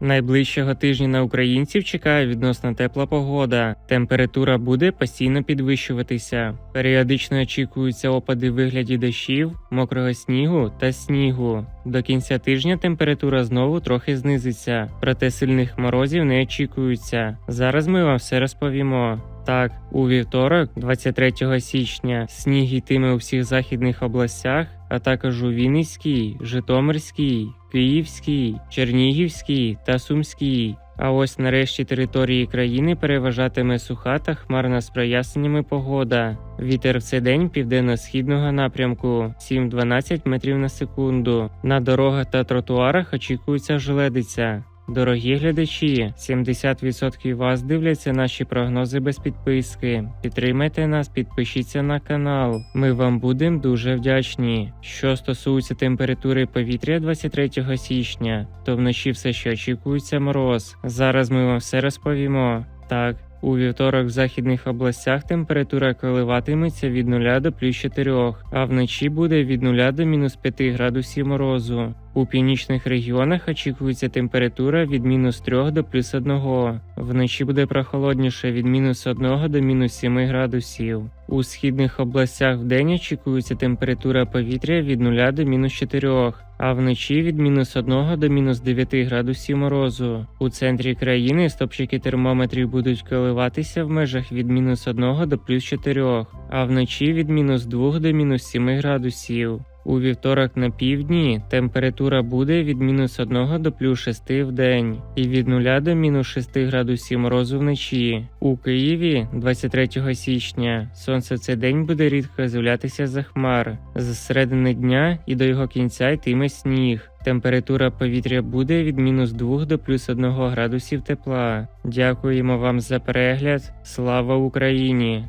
Найближчого тижня на українців чекає відносно тепла погода. Температура буде постійно підвищуватися. Періодично очікуються опади вигляді дощів, мокрого снігу та снігу. До кінця тижня температура знову трохи знизиться, проте сильних морозів не очікується. Зараз ми вам все розповімо. Так, у вівторок, 23 січня, сніг йтиме у всіх західних областях, а також у Вінницькій, Житомирській, Київській, Чернігівській та Сумській. А ось нарешті території країни переважатиме суха та хмарна з проясненнями погода. Вітер в цей день південно-східного напрямку 7-12 метрів на секунду. На дорогах та тротуарах очікується жледиця. Дорогі глядачі, 70% вас дивляться наші прогнози без підписки. Підтримайте нас, підпишіться на канал. Ми вам будемо дуже вдячні. Що стосується температури повітря 23 січня, то вночі все ще очікується мороз. Зараз ми вам все розповімо. Так. У вівторок в західних областях температура коливатиметься від 0 до плюс 4, а вночі буде від 0 до мінус 5 градусів морозу. У північних регіонах очікується температура від мінус 3 до плюс 1. Вночі буде прохолодніше від мінус 1 до мінус 7 градусів. У східних областях вдень очікується температура повітря від 0 до мінус 4, а вночі від мінус 1 до мінус 9 градусів морозу. У центрі країни стопчики термометрів будуть коливатися в межах від мінус 1 до плюс 4, а вночі від мінус 2 до мінус 7 градусів. У вівторок на півдні температура буде від мінус 1 до плюс 6 в день і від 0 до мінус 6 градусів морозу вночі. У Києві 23 січня сонце цей день буде рідко з'являтися за хмар. З середини дня і до його кінця йтиме сніг. Температура повітря буде від мінус 2 до плюс 1 градусів тепла. Дякуємо вам за перегляд. Слава Україні!